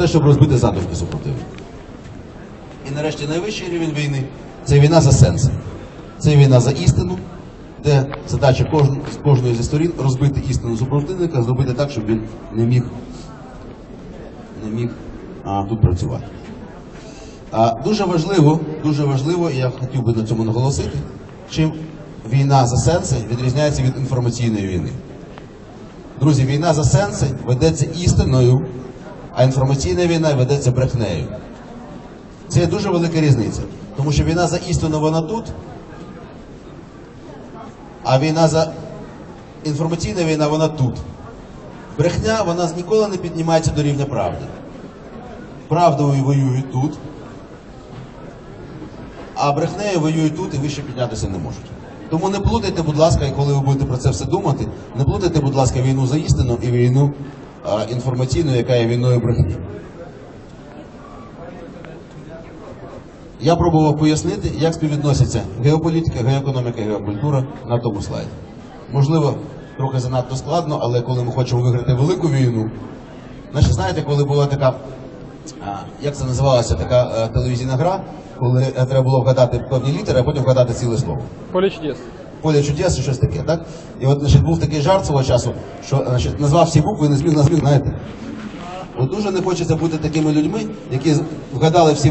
те, щоб розбити задумки супротивника. І нарешті найвищий рівень війни це війна за сенси. Це війна за істину, де задача кожної зі сторін розбити істину супротивника, зробити так, щоб він не міг, не міг а, тут працювати. А, дуже важливо, дуже важливо, і я хотів би на цьому наголосити, чим війна за сенси відрізняється від інформаційної війни. Друзі, війна за сенси ведеться істиною, а інформаційна війна ведеться брехнею. Це дуже велика різниця. Тому що війна за істину вона тут, а війна за інформаційна війна вона тут. Брехня вона ніколи не піднімається до рівня правди. Правдою воюють тут, а брехнею воюють тут і вище піднятися не можуть. Тому не плутайте, будь ласка, і коли ви будете про це все думати, не плутайте, будь ласка, війну за істину і війну а, інформаційну, яка є війною брехні. Я пробував пояснити, як співвідносяться геополітика, геоекономіка і геокультура на тому слайді. Можливо, трохи занадто складно, але коли ми хочемо виграти велику війну, значить, знаєте, коли була така, як це називалася, така е, телевізійна гра, коли е, треба було вгадати певні літери, а потім вгадати ціле слово. Поле чудес. Поле чудес і щось таке, так? І от, значить, був такий жарт свого часу, що значить, назвав всі букви і не зміг назвати, знаєте. От дуже не хочеться бути такими людьми, які вгадали всі